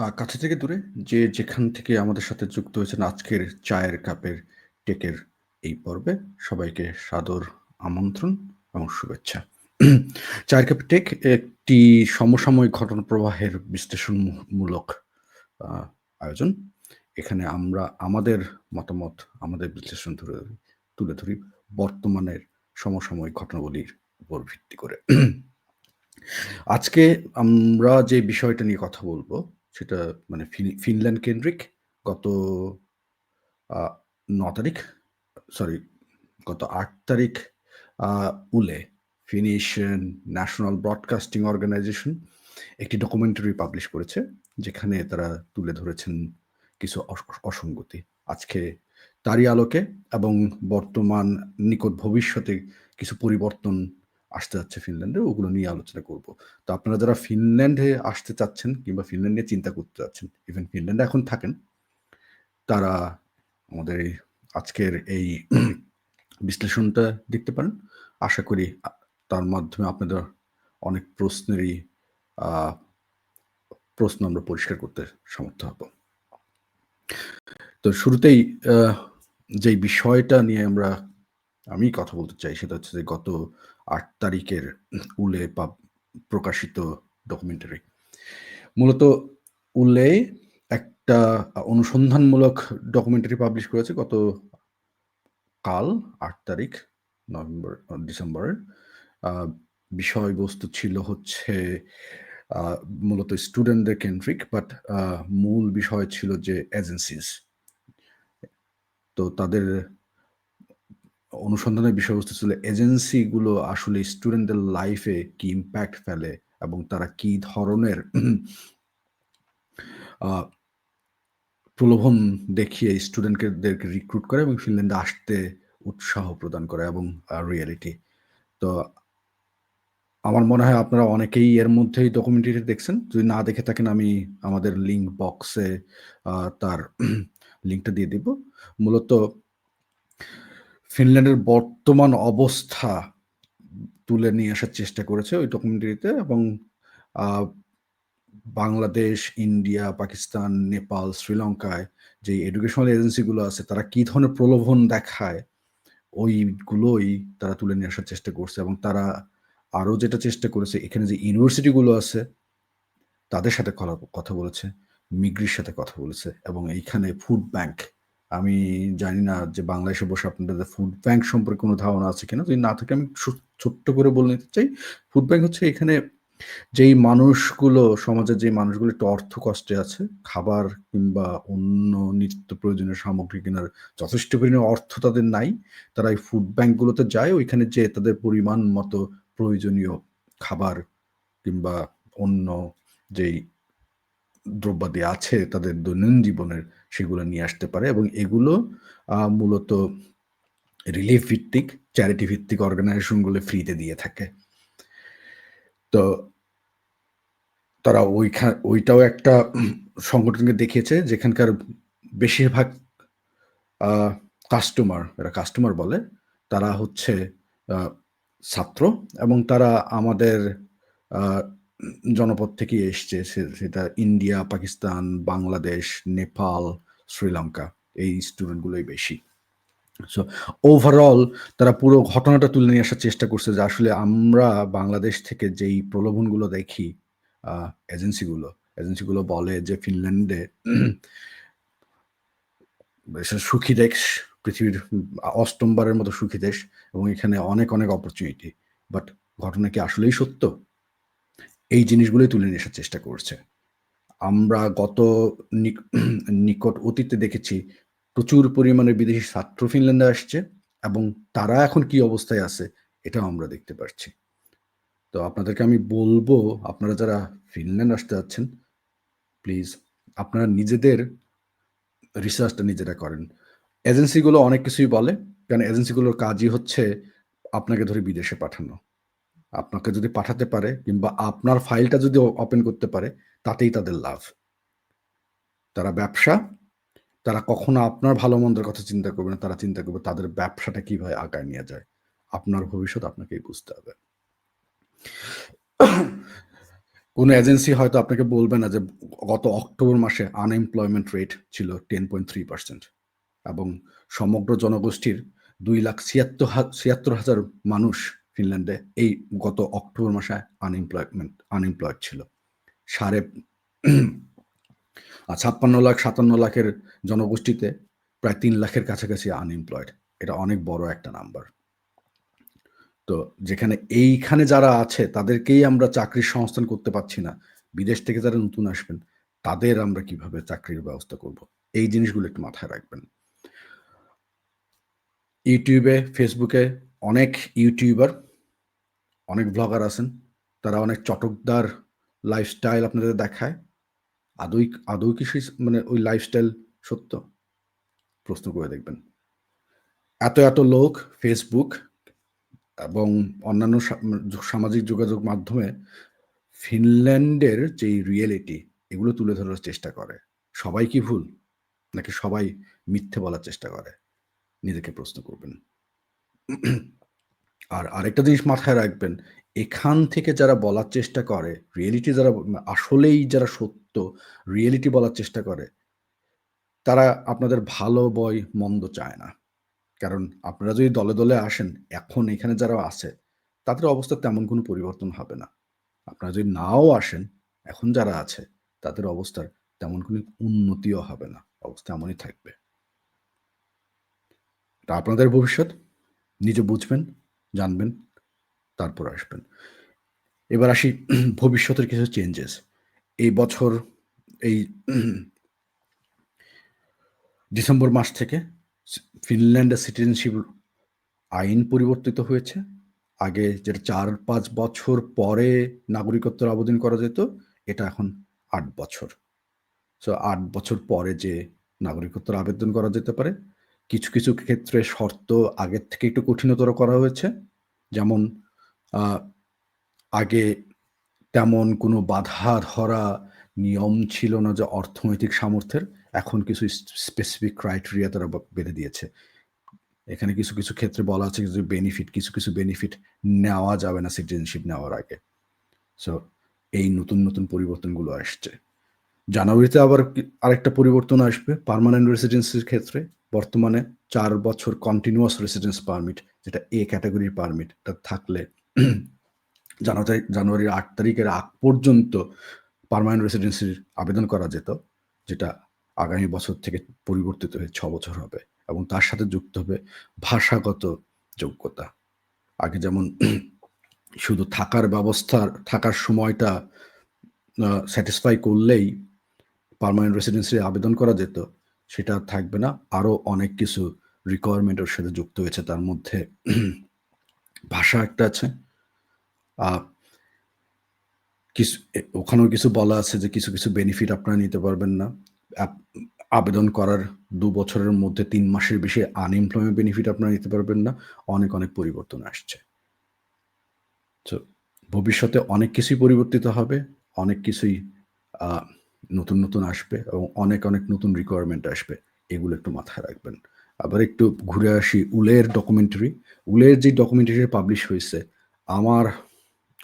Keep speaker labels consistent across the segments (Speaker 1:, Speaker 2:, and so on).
Speaker 1: কাছে থেকে দূরে যে যেখান থেকে আমাদের সাথে যুক্ত হয়েছেন আজকের চায়ের কাপের টেকের এই পর্বে, সবাইকে সাদর আমন্ত্রণ এবং শুভেচ্ছা। চায়ের কাপের টেক একটি সমসাময়িক ঘটনা প্রবাহের বিশ্লেষণমূলক আয়োজন। এখানে আমরা আমাদের মতামত, আমাদের বিশ্লেষণ ধরে, তুলে ধরি বর্তমানের সমসাময়িক ঘটনাবলীর উপর ভিত্তি করে। আজকে আমরা যে বিষয়টা নিয়ে কথা বলব সেটা মানে ফিনল্যান্ড কেন্দ্রিক গত ন তারিখ সরি গত আট তারিখ Yle Finnish national broadcasting organisation একটি ডকুমেন্টারি পাবলিশ করেছে, যেখানে তারা তুলে ধরেছেন কিছু অসঙ্গতি। আজকে তারই আলোকে এবং বর্তমান নিকট ভবিষ্যতে কিছু পরিবর্তন আসতে যাচ্ছে ফিনল্যান্ডে, ওগুলো নিয়ে আলোচনা করব। তো আপনারা যারা ফিনল্যান্ডে আসতে চাচ্ছেন কিংবা ফিনল্যান্ড নিয়ে চিন্তা করতে চাচ্ছেন ইভেন ফিনল্যান্ডে এখন থাকেন, তারা আমাদের আজকের এই বিশ্লেষণটা দেখতে পারেন। আশা করি তার মাধ্যমে আপনাদের অনেক প্রশ্নেরই প্রশ্ন আমরা পরিষ্কার করতে সমর্থ হব। তো শুরুতেই যে বিষয়টা নিয়ে আমরা, আমি কথা বলতে চাই সেটা হচ্ছে যে গত আট তারিখের উলে প্রকাশিত ডকুমেন্টারি মূলত উলে একটা অনুসন্ধানমূলক ডকুমেন্টারি পাবলিশ করেছে গত কাল আট তারিখ, নভেম্বর, ডিসেম্বরের। বিষয়বস্তু ছিল হচ্ছে মূলত স্টুডেন্টদের কেন্দ্রিক বাট মূল বিষয় ছিল যে এজেন্সিস তো তাদের অনুসন্ধানের বিষয়বস্তু ছিল এজেন্সিগুলো আসলে স্টুডেন্টদের লাইফে কি ইম্প্যাক্ট ফেলে এবং তারা কি ধরনের প্রলোভন দেখিয়ে স্টুডেন্টদেরকে রিক্রুট করে এবং ফিনল্যান্ডে আসতে উৎসাহ প্রদান করে এবং রিয়েলিটি তো আমার মনে হয় আপনারা অনেকেই এর মধ্যেই ডকুমেন্টারি দেখছেন। যদি না দেখে থাকেন, আমি আমাদের লিঙ্ক বক্সে তার লিঙ্কটা দিয়ে দিব। মূলত ফিনল্যান্ডের বর্তমান অবস্থা তুলে নিয়ে আসার চেষ্টা করেছে ওই ডকুমেন্টারিতে এবং বাংলাদেশ, ইন্ডিয়া, পাকিস্তান, নেপাল, শ্রীলঙ্কায় যে এডুকেশনাল এজেন্সিগুলো আছে তারা কি ধরনের প্রলোভন দেখায় ওইগুলোই তারা তুলে নিয়ে আসার চেষ্টা করছে এবং তারা আরও যেটা চেষ্টা করেছে এখানে যে ইউনিভার্সিটিগুলো আছে তাদের সাথে কথা বলেছে মিগ্রির সাথে কথা বলেছে এবং এইখানে ফুড ব্যাংক আমি জানি না যে বাংলাদেশে বসে আপনাদের ফুড ব্যাংক সম্পর্কে কোনো ধারণা আছে কিনা। যদি না থাকে, আমি ছোট্ট করে বলে নিতে চাই। ফুড ব্যাংক হচ্ছে এখানে যেই মানুষগুলো সমাজের যে মানুষগুলো একটু অর্থ কষ্টে আছে, খাবার কিংবা অন্য নিত্য প্রয়োজনীয় সামগ্রী কেনার যথেষ্ট পরিমাণে অর্থ তাদের নাই। তারা এই ফুড ব্যাংকগুলোতে যায়, ওইখানে যে তাদের পরিমাণ মতো প্রয়োজনীয় খাবার কিংবা অন্য যেই দ্রব্যাদি আছে তাদের দৈনন্দিন জীবনের সেগুলো নিয়ে আসতে পারে এবং এগুলো মূলত রিলিফ ভিত্তিক চ্যারিটি ভিত্তিক অর্গানাইজেশনগুলো ফ্রিতে দিয়ে থাকে। তো তারা ওইখান ওইটাও একটা সংগঠনকে দেখিয়েছে যেখানকার বেশিরভাগ কাস্টমার এরা কাস্টমার বলে, তারা হচ্ছে ছাত্র এবং তারা আমাদের জনপদ থেকে এসছে। সেটা ইন্ডিয়া পাকিস্তান বাংলাদেশ নেপাল শ্রীলঙ্কা, এই স্টুডেন্টগুলোই বেশি। সো ওভারঅল তারা পুরো ঘটনাটা তুলে নিয়ে আসার চেষ্টা করছে যে আসলে আমরা বাংলাদেশ থেকে যেই প্রলোভনগুলো দেখি এজেন্সিগুলো এজেন্সিগুলো বলে যে ফিনল্যান্ডে সুখী দেশ, পৃথিবীর অষ্টমবারের মতো সুখী দেশ এবং এখানে অনেক অনেক অপরচুনিটি বাট ঘটনা কি আসলেই সত্য? এই জিনিসগুলোই তুলে নিয়ে আসার চেষ্টা করছে। আমরা গত নিকট অতীতে দেখেছি প্রচুর পরিমাণে বিদেশি ছাত্র ফিনল্যান্ডে আসছে এবং তারা এখন কি অবস্থায় আছে এটাও আমরা দেখতে পাচ্ছি তো আপনাদেরকে আমি বলব, আপনারা যারা ফিনল্যান্ড আসতে যাচ্ছেন, প্লিজ আপনারা নিজেদের রিসার্চটা নিজেরা করেন। এজেন্সিগুলো অনেক কিছুই বলে, কারণ এজেন্সিগুলোর কাজই হচ্ছে আপনাকে ধরে বিদেশে পাঠানো। আপনাকে যদি পাঠাতে পারে কিংবা আপনার ফাইলটা যদি ওপেন করতে পারে তাতেই তাদের লাভ। তারা ব্যবসা, তারা কখনো আপনার ভালো মন্দের কথা চিন্তা করবে না, তারা চিন্তা করবে তাদের ব্যবসাটা কীভাবে আগায় নিয়ে যায়। আপনার ভবিষ্যৎ আপনাকেই বুঝতে হবে। কোনো এজেন্সি হয়তো আপনাকে বলবে না যে গত অক্টোবর মাসে আনএমপ্লয়মেন্ট রেট ছিল টেন পয়েন্ট থ্রি পার্সেন্ট এবং সমগ্র জনগোষ্ঠীর দুই লাখ ছিয়াত্তর ছিয়াত্তর হাজার মানুষ ফিনল্যান্ডে এই গত অক্টোবর মাসে আনএমপ্লয়মেন্ট আনএমপ্লয়েড ছিল। সাড়ে ছাপ্পান্ন লাখ, সাতান্ন লাখের জনগোষ্ঠীতে প্রায় তিন লাখের কাছাকাছি আনএমপ্লয়েড এটা অনেক বড় একটা নাম্বার তো যেখানে এইখানে যারা আছে, তাদেরকেই আমরা চাকরির সংস্থান করতে পারছি না। বিদেশ থেকে যারা নতুন আসবেন, তাদের আমরা কীভাবে চাকরির ব্যবস্থা করব? এই জিনিসগুলো একটু মাথায় রাখবেন। ইউটিউবে, ফেসবুকে অনেক ইউটিউবার, অনেক ব্লগার আছেন। তারা অনেক চটকদার লাইফস্টাইল আপনাদের দেখায়, আদৌ আদৌ কি সেই মানে ওই লাইফস্টাইল সত্য? প্রশ্ন করে দেখবেন। এত এত লোক ফেসবুক এবং অন্যান্য সামাজিক যোগাযোগ মাধ্যমে ফিনল্যান্ডের যে রিয়েলিটি এগুলো তুলে ধরার চেষ্টা করে। সবাই কি ভুল? নাকি সবাই মিথ্যে বলার চেষ্টা করে? নিজেকে প্রশ্ন করবেন। আর আরেকটা জিনিস মাথায় রাখবেন, এখান থেকে যারা বলার চেষ্টা করে রিয়েলিটি যারা আসলেই যারা সত্য রিয়েলিটি বলার চেষ্টা করে, তারা আপনাদের ভালো বয় মন্দ চায় না। কারণ আপনারা যদি দলে দলে আসেন, এখন এখানে যারা আছে, তাদের অবস্থা তেমন কোনো পরিবর্তন হবে না। আপনারা যদি নাও আসেন, এখন যারা আছে, তাদের অবস্থার তেমন কোনো উন্নতিও হবে না, অবস্থা এমনই থাকবে। আপনাদের ভবিষ্যৎ, নিজে বুঝবেন। জানবেন, তারপর আসবেন। এবার আসি ভবিষ্যতের কিছু চেঞ্জেস এই বছর, এই ডিসেম্বর মাস থেকে ফিনল্যান্ডের সিটিজেনশিপ আইন পরিবর্তিত হয়েছে। আগে যেটা চার পাঁচ বছর পরে নাগরিকত্বের আবেদন করা যেত, এটা এখন আট বছর। সো আট বছর পরে যে নাগরিকত্বের আবেদন করা যেতে পারে কিছু কিছু ক্ষেত্রে শর্ত আগের থেকে একটু কঠিনতর করা হয়েছে। যেমন আগে তেমন কোনো বাধা ধরা নিয়ম ছিল না যে অর্থনৈতিক সামর্থ্যের। এখন কিছু স্পেসিফিক ক্রাইটেরিয়া তারা বেঁধে দিয়েছে। এখানে কিছু কিছু ক্ষেত্রে বলা আছে যে বেনিফিট কিছু কিছু বেনিফিট নেওয়া যাবে না সিটিজেনশিপ নেওয়ার আগে। সো এই নতুন নতুন পরিবর্তনগুলো আসছে। জানুয়ারিতে আবার আরেকটা পরিবর্তন আসবে পারমানেন্ট রেসিডেন্সির ক্ষেত্রে। বর্তমানে চার বছর কন্টিনিউয়াস রেসিডেন্স পারমিট যেটা এ ক্যাটাগরির পারমিট তা থাকলে জানুয়ারি জানুয়ারির আট তারিখের আগ পর্যন্ত পারমানেন্ট রেসিডেন্সির আবেদন করা যেত, যেটা আগামী বছর থেকে পরিবর্তিত হয়ে ছ বছর হবে এবং তার সাথে যুক্ত হবে ভাষাগত যোগ্যতা। আগে যেমন শুধু থাকার ব্যবস্থার থাকার সময়টা স্যাটিসফাই করলেই পারমানেন্ট রেসিডেন্সি আবেদন করা যেত সেটা থাকবে না। আরও অনেক কিছু রিকোয়ারমেন্টের সাথে যুক্ত হয়েছে। তার মধ্যে ভাষা একটা আছে। কিছু ওখানেও কিছু বলা আছে যে কিছু কিছু বেনিফিট আপনারা নিতে পারবেন না। আবেদন করার দু বছরের মধ্যে তিন মাসের বেশি আনএমপ্লয়মেন্ট বেনিফিট আপনারা নিতে পারবেন না। অনেক অনেক পরিবর্তন আসছে। তো ভবিষ্যতে অনেক কিছুই পরিবর্তিত হবে। অনেক কিছুই নতুন নতুন আসবে এবং অনেক অনেক নতুন রিকোয়ারমেন্ট আসবে। এগুলো একটু মাথায় রাখবেন। আবার একটু ঘুরে আসি উলের ডকুমেন্টারি উলের যে ডকুমেন্টারি পাবলিশ হয়েছে, আমার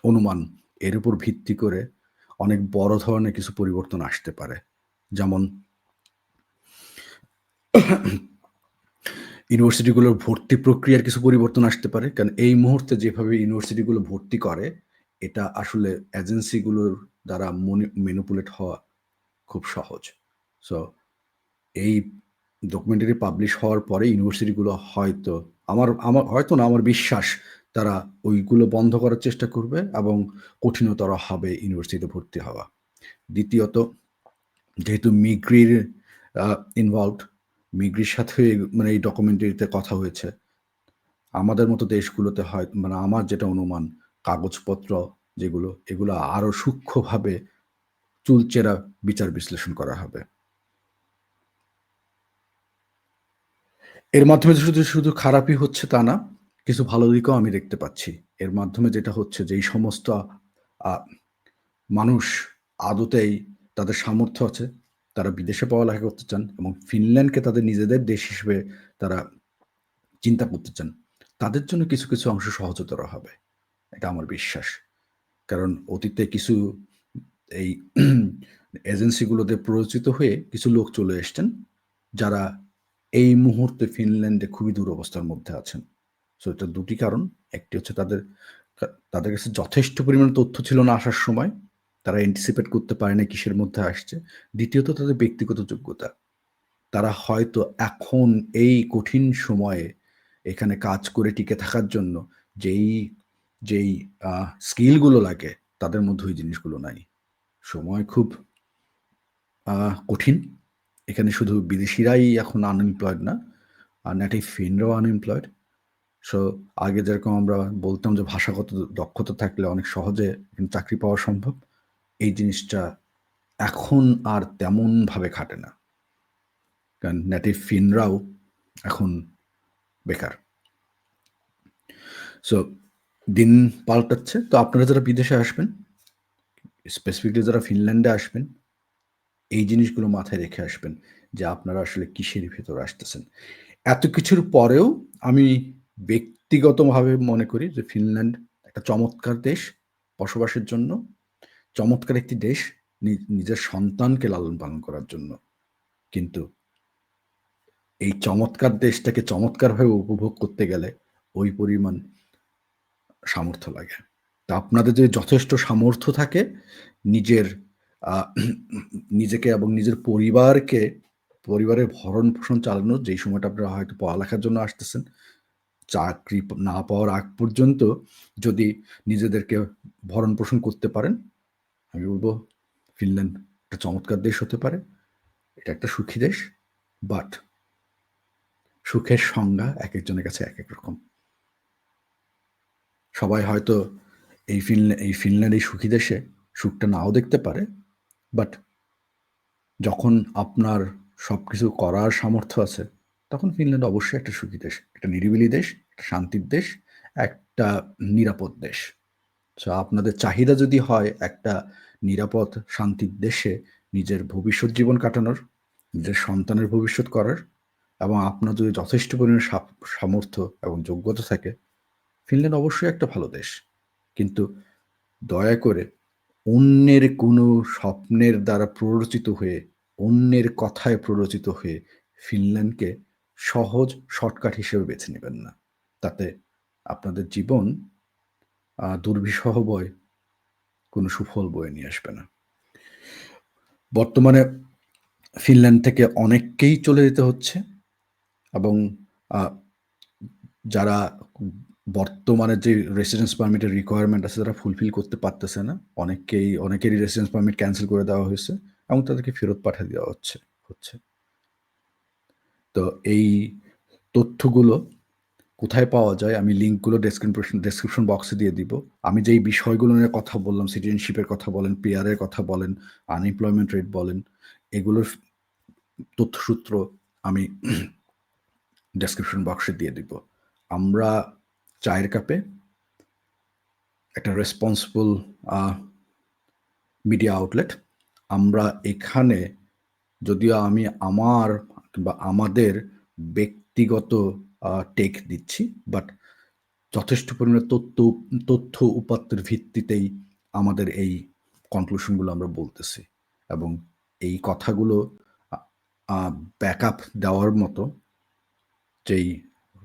Speaker 1: অনুমান এর উপর ভিত্তি করে অনেক বড় ধরনের কিছু পরিবর্তন আসতে পারে। যেমন ইউনিভার্সিটিগুলোর ভর্তি প্রক্রিয়ার কিছু পরিবর্তন আসতে পারে, কারণ এই মুহূর্তে যেভাবে ইউনিভার্সিটিগুলো ভর্তি করে, এটা আসলে এজেন্সিগুলোর দ্বারা মেনুপুলেট হওয়া খুব সহজ। সো এই ডকুমেন্টারি পাবলিশ হওয়ার পরে ইউনিভার্সিটিগুলো হয়তো আমার আমার, হয়তো না, আমার বিশ্বাস তারা ওইগুলো বন্ধ করার চেষ্টা করবে এবং কঠিনতর হবে ইউনিভার্সিটিতে ভর্তি হওয়া। দ্বিতীয়ত, যেহেতু মিগ্রির ইনভলভড মিগ্রির সাথে মানে এই ডকুমেন্টারিতে কথা হয়েছে, আমাদের মতো দেশগুলোতে হয় মানে আমার যেটা অনুমান, কাগজপত্র যেগুলো, এগুলো আরও সূক্ষ্মভাবে চুলচেরা বিচার বিশ্লেষণ করা হবে। এর মাধ্যমে শুধু শুধু খারাপই হচ্ছে তা না, কিছু ভালো দিকও আমি দেখতে পাচ্ছি। এর মাধ্যমে যেটা হচ্ছে যে এই সমস্ত মানুষ আদতেই তাদের সামর্থ্য আছে, তারা বিদেশে পড়ালেখা করতে চান এবং ফিনল্যান্ডকে তাদের নিজেদের দেশ হিসেবে তারা চিন্তা করতে চান, তাদের জন্য কিছু কিছু অংশ সহজতর হবে। এটা আমার বিশ্বাস। কারণ অতীতে কিছু এই এজেন্সিগুলোতে প্ররোচিত হয়ে কিছু লোক চলে এসছেন, যারা এই মুহূর্তে ফিনল্যান্ডে খুবই দুরবস্থার মধ্যে আছেন। সো এটা দুটি কারণ। একটি হচ্ছে তাদের তাদের কাছে যথেষ্ট পরিমাণ তথ্য ছিল না আসার সময়। তারা অ্যান্টিসিপেট করতে পারে না কিসের মধ্যে আসছে। দ্বিতীয়ত, তাদের ব্যক্তিগত যোগ্যতা। তারা হয়তো এখন এই কঠিন সময়ে এখানে কাজ করে টিকে থাকার জন্য যেই যেই স্কিলগুলো লাগে, তাদের মধ্যে ওই জিনিসগুলো নাই। সময় খুব কঠিন। এখানে শুধু বিদেশিরাই এখন আনএমপ্লয়েড না, আর নেটিভ ফিনরাও আনএমপ্লয়েড সো আগে যেরকম আমরা বলতাম যে ভাষাগত দক্ষতা থাকলে অনেক সহজে চাকরি পাওয়া সম্ভব, এই জিনিসটা এখন আর তেমনভাবে খাটে না। কারণ নেটিভ ফিনরাও এখন বেকার। সো দিন পাল্টাচ্ছে। তো আপনারা যারা বিদেশে আসবেন স্পেসিফিকলি যারা ফিনল্যান্ডে আসবেন, এই জিনিসগুলো মাথায় রেখে আসবেন যে আপনারা আসলে কিসের ভেতর আসতেছেন। এত কিছুর পরেও আমি ব্যক্তিগতভাবে মনে করি যে ফিনল্যান্ড একটা চমৎকার দেশ বসবাসের জন্য, চমৎকার একটি দেশ নিজের সন্তানকে লালন পালন করার জন্য। কিন্তু এই চমৎকার দেশটাকে চমৎকারভাবে উপভোগ করতে গেলে ওই পরিমাণ সামর্থ্য লাগে। আপনাদের যদি যথেষ্ট সামর্থ্য থাকে, নিজের নিজেকে এবং নিজের পরিবারকে পরিবারের ভরণ পোষণ চালানো, যেই সময়টা আপনারা হয়তো পড়ালেখার জন্য আসতেছেন, চাকরি না পাওয়ার আগ পর্যন্ত যদি নিজেদেরকে ভরণ পোষণ করতে পারেন, আমি বলব ফিনল্যান্ড একটা চমৎকার দেশ হতে পারে। এটা একটা সুখী দেশ, বাট সুখের সংজ্ঞা এক একজনের কাছে এক এক রকম। সবাই হয়তো এই ফিনল্যান্ড এই ফিনল্যান্ড এই সুখী দেশে সুখটা নাও দেখতে পারে বাট যখন আপনার সব কিছু করার সামর্থ্য আছে, তখন ফিনল্যান্ড অবশ্যই একটা সুখী দেশ, একটা নিরিবিলি দেশ, একটা শান্তির দেশ, একটা নিরাপদ দেশ। সো আপনাদের চাহিদা যদি হয় একটা নিরাপদ, শান্তির দেশে নিজের ভবিষ্যৎ জীবন কাটানোর, নিজের সন্তানের ভবিষ্যৎ করার এবং আপনার যদি যথেষ্ট পরিমাণে সামর্থ্য এবং যোগ্যতা থাকে, ফিনল্যান্ড অবশ্যই একটা ভালো দেশ। কিন্তু দয়া করে অন্যের কোনো স্বপ্নের দ্বারা প্ররোচিত হয়ে, অন্যের কথায় প্ররোচিত হয়ে ফিনল্যান্ডকে সহজ শর্টকাট হিসেবে বেছে নেবেন না। তাতে আপনাদের জীবন দুর্বিষহ বয়, কোনো সুফল বয়ে নিয়ে আসবে না। বর্তমানে ফিনল্যান্ড থেকে অনেককেই চলে যেতে হচ্ছে এবং যারা বর্তমানে যে রেসিডেন্স পারমিটের রিকোয়ারমেন্ট আছে, তারা ফুলফিল করতে পারতেছে না। অনেকেই অনেকেরই রেসিডেন্স পারমিট ক্যান্সেল করে দেওয়া হয়েছে এবং তাদেরকে ফেরত পাঠিয়ে দেওয়া হচ্ছে হচ্ছে। তো এই তথ্যগুলো কোথায় পাওয়া যায়, আমি লিঙ্কগুলো ডেসক্রিপশন ডেসক্রিপশন বক্সে দিয়ে দিব। আমি যেই বিষয়গুলো নিয়ে কথা বললাম সিটিজেনশিপের কথা বলেন পেয়ারের কথা বলেন আনএমপ্লয়মেন্ট রেট বলেন, এগুলোর তথ্যসূত্র আমি ডেসক্রিপশন বক্সে দিয়ে দিব। আমরা চায়ের কাপে, একটা রেসপন্সিবল মিডিয়া আউটলেট আমরা এখানে যদিও আমি আমার কিংবা আমাদের ব্যক্তিগত টেক দিচ্ছি বাট যথেষ্ট পরিমাণে তথ্য তথ্য উপাত্তের ভিত্তিতেই আমাদের এই কনক্লুশনগুলো আমরা বলতেছি। এবং এই কথাগুলো ব্যাকআপ দেওয়ার মতো যেই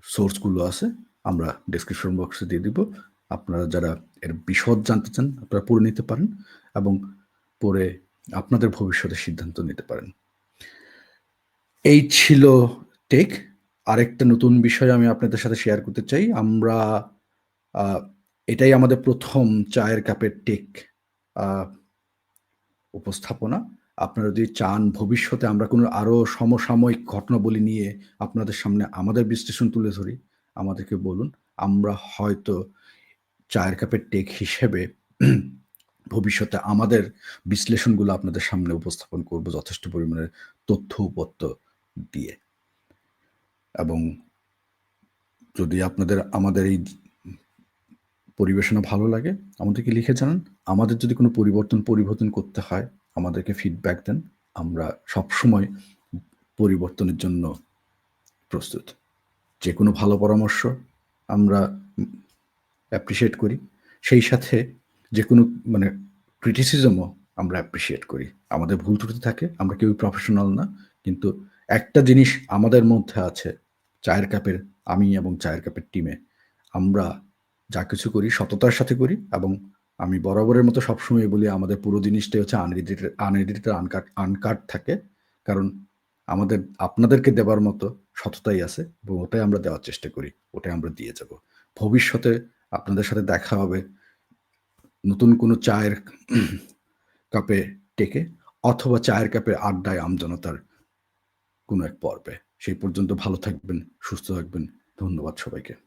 Speaker 1: সোর্সগুলো আছে আমরা ডিসক্রিপশন বক্সে দিয়ে দিব। আপনারা যারা এর বিশদ জানতে চান, আপনারা পড়ে নিতে পারেন এবং পরে আপনাদের ভবিষ্যতের সিদ্ধান্ত নিতে পারেন। এই ছিল টেক আরেকটা নতুন বিষয় আমি আপনাদের সাথে শেয়ার করতে চাই। আমরা এটাই আমাদের প্রথম চায়ের কাপের টেক উপস্থাপনা। আপনারা যদি চান ভবিষ্যতে আমরা কোনো আরও সমসাময়িক ঘটনাবলী নিয়ে আপনাদের সামনে আমাদের বিশ্লেষণ তুলে ধরি আমাদেরকে বলুন, আমরা হয়তো চায়ের কাপের টেক হিসেবে ভবিষ্যতে আমাদের বিশ্লেষণগুলো আপনাদের সামনে উপস্থাপন করব যথেষ্ট পরিমাণে তথ্য উপত্য দিয়ে। এবং যদি আপনাদের, আমাদের এই পরিবেশনা ভালো লাগে, আমাদেরকে লিখে জানান। আমাদের যদি কোনো পরিবর্তন পরিবর্তন করতে হয়, আমাদেরকে ফিডব্যাক দেন। আমরা সবসময় পরিবর্তনের জন্য প্রস্তুত। যে কোনো ভালো পরামর্শ আমরা অ্যাপ্রিসিয়েট করি সেই সাথে যে কোনো মানে ক্রিটিসিজমও আমরা অ্যাপ্রিসিয়েট করি। আমাদের ভুল ত্রুটি থাকে, আমরা কেউই প্রফেশনাল না। কিন্তু একটা জিনিস আমাদের মধ্যে আছে, চায়ের কাপের আমি এবং চায়ের কাপের টিমে। আমরা যা কিছু করি সততার সাথে করি এবং আমি বরাবরের মতো সবসময় বলি আমাদের পুরো জিনিসটাই হচ্ছে আনএডিটেড আনএডিটেড আনকাট আনকাট থাকে। কারণ আমাদের আপনাদেরকে দেবার মতো সততাই আছে এবং ওটাই আমরা দেওয়ার চেষ্টা করি। ওটাই আমরা দিয়ে যাব। ভবিষ্যতে আপনাদের সাথে দেখা হবে নতুন কোনো চায়ের কাপে টেকে অথবা চায়ের কাপে আড্ডায় আমজনতার কোনো এক পর্বে। সেই পর্যন্ত ভালো থাকবেন, সুস্থ থাকবেন। ধন্যবাদ সবাইকে।